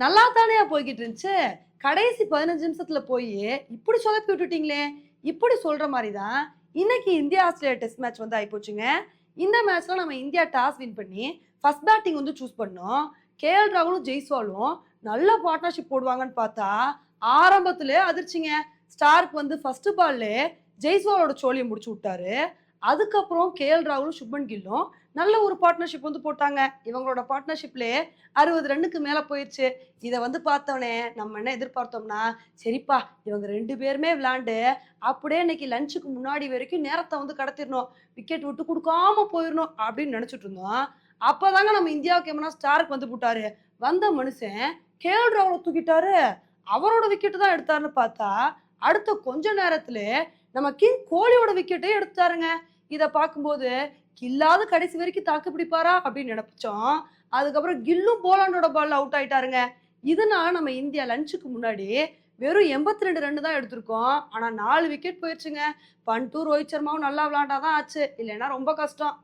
நல்லா தானே போய்கிட்டு இருந்துச்சு. கடைசி பதினஞ்சு நிமிஷத்துல போய் இப்படி சொதப்பி விட்டுட்டீங்களே இப்படி சொல்ற மாதிரி தான் இன்னைக்கு இந்தியா ஆஸ்திரேலியா டெஸ்ட் மேட்ச் வந்து ஆயிப்போச்சுங்க. இந்த மேட்ச்ல நம்ம இந்தியா டாஸ் வின் பண்ணி ஃபர்ஸ்ட் பேட்டிங் வந்து சூஸ் பண்ணோம். கேஎல் ராகுலும் ஜெய்ஸ்வாலும் நல்ல பார்ட்னர்ஷிப் போடுவாங்கன்னு பார்த்தா ஆரம்பத்திலே அதிர்ச்சிங்க. ஸ்டார்க் வந்து ஃபர்ஸ்ட் பால்லே ஜெய்ஸ்வாலோட சோழியை முடிச்சு விட்டாரு. அதுக்கப்புறம் கேஎல் ராகுலும் சுப்மன் கில்லும் நல்ல ஒரு பார்ட்னர்ஷிப் வந்து போட்டாங்க. இவங்களோட பார்ட்னர்ஷிப்லே அறுபது ரன்னுக்கு மேலே போயிடுச்சு. இதை வந்து பார்த்தோன்னே நம்ம என்ன எதிர்பார்த்தோம்னா சரிப்பா இவங்க ரெண்டு பேருமே விளாண்டு அப்படியே இன்னைக்கு லஞ்சுக்கு முன்னாடி வரைக்கும் நேரத்தை வந்து கடத்திடணும். விக்கெட் விட்டு கொடுக்காம போயிடணும் அப்படின்னு நினச்சிட்டு இருந்தோம். அப்போதாங்க நம்ம இந்தியாவுக்கு எம்னா ஸ்டாருக்கு வந்து போட்டாரு. வந்த மனுஷன் கேஎல் ராகுல தூக்கிட்டாரு. அவரோட விக்கெட்டு தான் எடுத்தாருன்னு பார்த்தா அடுத்த கொஞ்ச நேரத்துல நம்ம கிங் கோலியோட விக்கெட்டே எடுத்தாருங்க இதை பார்க்கும்போது கில்லாவது கடைசி வரைக்கும் தாக்கு பிடிப்பாரா அப்படின்னு நினைச்சோம். அதுக்கப்புறம் கில்லும் போலாண்டோட பால் அவுட் ஆயிட்டாருங்க. இதனால நம்ம இந்தியா லஞ்சுக்கு முன்னாடி வெறும் எண்பத்தி ரெண்டு ரன் தான் எடுத்திருக்கோம். ஆனால் நாலு விக்கெட் போயிடுச்சுங்க பண்ட்டு ரோஹித் சர்மாவும் நல்லா விளாண்டாதான் ஆச்சு. இல்லைன்னா ரொம்ப கஷ்டம்.